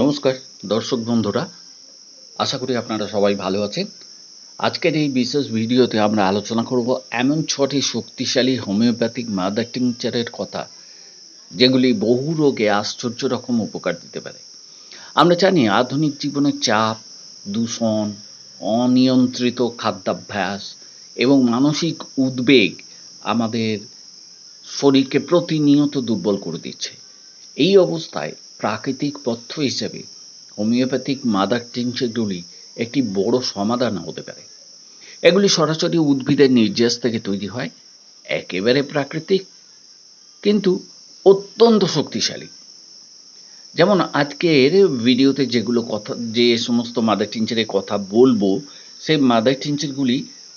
নমস্কার, দর্শক বন্ধুরা, আশা করি আপনারা সবাই ভালো আছেন। আজকের এই বিশেষ ভিডিওতে আমরা আলোচনা করব এমন ছটি শক্তিশালী হোমিওপ্যাথিক মাদার টিংচারের কথা, যেগুলি বহু রোগে আশ্চর্য রকম উপকার দিতে পারে। আমরা জানি আধুনিক জীবনের চাপ, দূষণ, অনিয়ন্ত্রিত খাদ্যাভ্যাস এবং মানসিক উদ্বেগ আমাদের শরীরকে প্রতিনিয়ত দুর্বল করে দিচ্ছে। এই অবস্থায় প্রাকৃতিক পথ্য হিসেবে হোমিওপ্যাথিক মাদার টিংচারগুলি একটি বড় সমাধান হতে পারে। এগুলি সরাসরি উদ্ভিদের নির্যাস থেকে তৈরি হয়, একেবারে প্রাকৃতিক, কিন্তু অত্যন্ত শক্তিশালী। যেমন আজকের ভিডিওতে যেগুলো কথা, যে সমস্ত মাদার টিনচারের কথা বলব, সেই মাদার টিনচারগুলি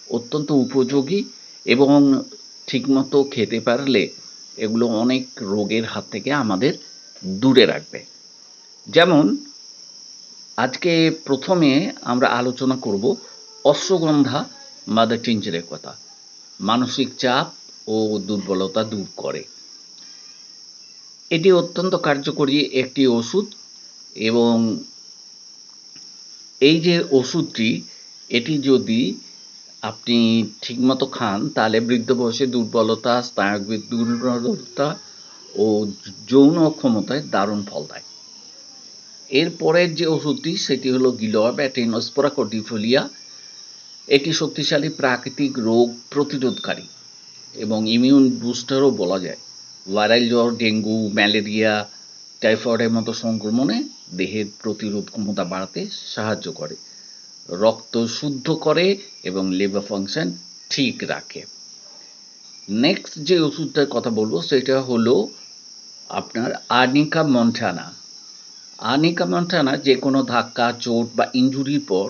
অত্যন্ত উপযোগী এবং ঠিকমতো খেতে পারলে এগুলো অনেক রোগের হাত থেকে আমাদের দূরে রাখবে। যেমন, আজকে প্রথমে আমরা আলোচনা করব অশ্বগন্ধা মাদার টিনচারের কথা। মানসিক চাপ ও দুর্বলতা দূর করে। এটি অত্যন্ত কার্যকরী একটি ওষুধ এবং এই যে ওষুধটি, এটি যদি আপনি ঠিকমতো খান, তাহলে বৃদ্ধ বয়সে দুর্বলতা, স্নায়বিক দুর্বলতা ও যৌন অক্ষমতায় দারুণ ফল দেয়। এরপরের যে ওষুধটি, সেটি হলো গিলোয়া ব্যাটেনোস্পোরা কোটিফোলিয়া এটি শক্তিশালী প্রাকৃতিক রোগ প্রতিরোধকারী এবং ইমিউন বুস্টারও বলা যায়। ভাইরাল জ্বর, ডেঙ্গু, ম্যালেরিয়া, টাইফয়েডের মতো সংক্রমণে দেহের প্রতিরোধ ক্ষমতা বাড়াতে সাহায্য করে। রক্ত শুদ্ধ করে এবং লিভার ফাংশন ঠিক রাখে। নেক্সট যে ওষুধটার কথা বলব, সেটা হলো আপনার আর্নিকা মন্টানা। আর্নিকা মন্টানা যে কোনো ধাক্কা, চোট বা ইঞ্জুরির পর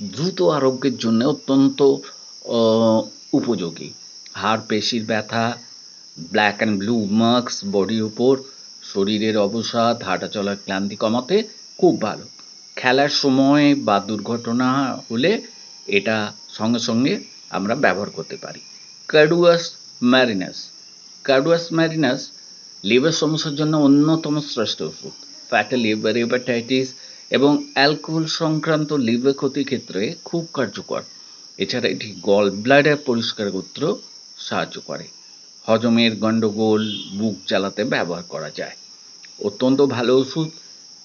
দ্রুত আরোগ্যের জন্য অত্যন্ত উপযোগী। হাড়, পেশির ব্যথা ব্ল্যাক অ্যান্ড ব্লু মার্কস বডির উপর, শরীরের অবসাদ, হাঁটা চলার ক্লান্তি কমাতে খুব ভালো। খেলার সময় বা দুর্ঘটনা হলে এটা সঙ্গে সঙ্গে আমরা ব্যবহার করতে পারি। Carduus marianus Carduus marianus liver সমস্যার জন্য অন্যতম শ্রেষ্ঠ ওষুধ। ফ্যাটি লিভার হেপাটাইটিস এবং অ্যালকোহল সংক্রান্ত লিভার ক্ষতির ক্ষেত্রে খুব কার্যকর। এছাড়া এটি গল ব্লাডার পরিষ্কার করতেও সাহায্য করে। হজমের গণ্ডগোল বুক জ্বালাতে ব্যবহার করা যায়। অত্যন্ত ভালো ওষুধ।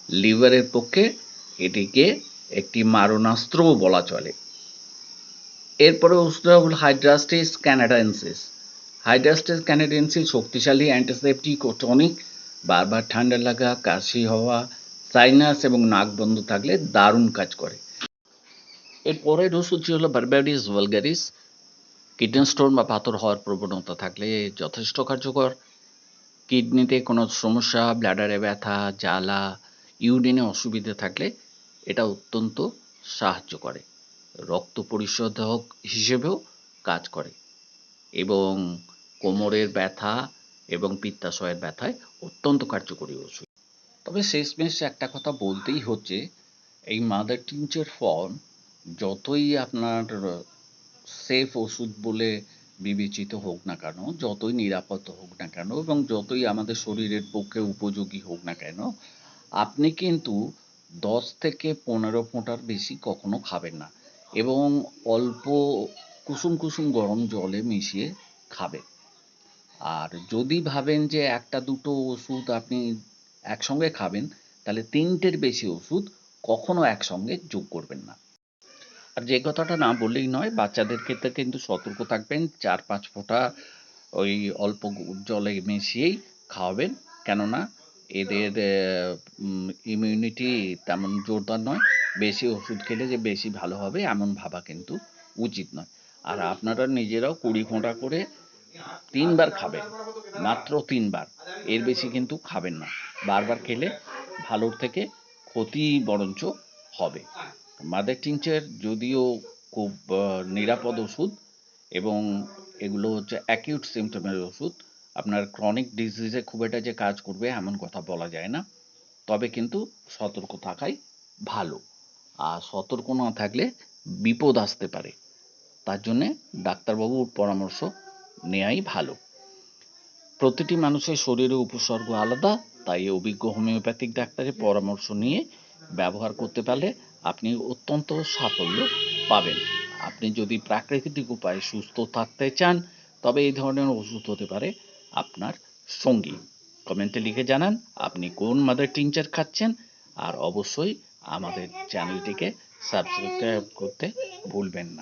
লিভারের পক্ষে এটিকে একটি মারণাস্ত্রও বলা চলে। এরপরে ওষুধটা হল হাইড্রাস্টিস ক্যানাডান্সিস হাইড্রাস্টিস ক্যানাডেন্সিস শক্তিশালী অ্যান্টিসেপটিক ও টনিক বারবার ঠান্ডা লাগা, কাশি হওয়া সাইনাস এবং নাক বন্ধ থাকলে দারুণ কাজ করে। এর পরের ওষুধটি হলো বারবারিস ভালগারিস কিডনি স্টোন বা পাথর হওয়ার প্রবণতা থাকলে যথেষ্ট কার্যকর। কিডনিতে কোনো সমস্যা ব্লাডারে ব্যথা, জ্বালা ইউরিনে অসুবিধে থাকলে এটা অত্যন্ত সাহায্য করে। রক্ত পরিশোধক হিসেবেও কাজ করে। এবং কোমরের ব্যথা এবং পিত্তাশয়ের ব্যথায় অত্যন্ত কার্যকরী ওষুধ তবে শেষমেশ একটা কথা বলতেই হচ্ছে, এই মাদার টিনচার ফর্ম যতই আপনার সেফ ওষুধ বলে বিবেচিত হোক না কেন, যতই নিরাপদ হোক না কেন এবং যতই আমাদের শরীরের পক্ষে উপযোগী হোক না কেন, আপনি কিন্তু দশ থেকে পনেরো ফোঁটার বেশি কখনো খাবেন না এবং অল্প কুসুম কুসুম গরম জলে মিশিয়ে খাবেন। আর যদি ভাবেন যে একটা দুটো ওষুধ আপনি একসঙ্গে খাবেন, তাহলে তিনটের বেশি ওষুধ কখনো একসঙ্গে যোগ করবেন না। আর যে কথাটা না বললেই নয়, বাচ্চাদের ক্ষেত্রে কিন্তু সতর্ক থাকবেন, চার পাঁচ ফোঁটা ওই অল্প জলে মিশিয়েই খাওয়াবেন। কেননা এদের ইমিউনিটি তেমন জোরদার নয়। বেশি ওষুধ খেলে যে বেশি ভালো হবে এমন ভাবা কিন্তু উচিত নয়। আর আপনারা নিজেরাও কুড়ি ফোঁটা করে তিনবার খাবেন মাত্র তিনবার। এর বেশি কিন্তু খাবেন না। বারবার খেলে ভালোর থেকে ক্ষতি বরঞ্চ হবে। মাদার টিংচার যদিও খুব নিরাপদ ওষুধ এবং এগুলো হচ্ছে অ্যাকিউট সিমটমের ওষুধ, আপনার ক্রনিক ডিজিজে খুব একটা যে কাজ করবে এমন কথা বলা যায় না। তবে কিন্তু সতর্ক থাকাই ভালো। আর সতর্ক না থাকলে বিপদ আসতে পারে। তার জন্যে ডাক্তারবাবুর পরামর্শ নেওয়াই ভালো। প্রতিটি মানুষের শরীরে উপসর্গ আলাদা, তাই অভিজ্ঞ হোমিওপ্যাথিক ডাক্তারের পরামর্শ নিয়ে ব্যবহার করতে পারলে আপনি অত্যন্ত সাফল্য পাবেন। আপনি যদি প্রাকৃতিক উপায়ে সুস্থ থাকতে চান, তবে এই ধরনের ওষুধ হতে পারে আপনার সঙ্গী। কমেন্টে লিখে জানান, আপনি কোন মাদার টিনচার খাচ্ছেন? আর অবশ্যই আমাদের চ্যানেলটিকে সাবস্ক্রাইব করতে ভুলবেন না।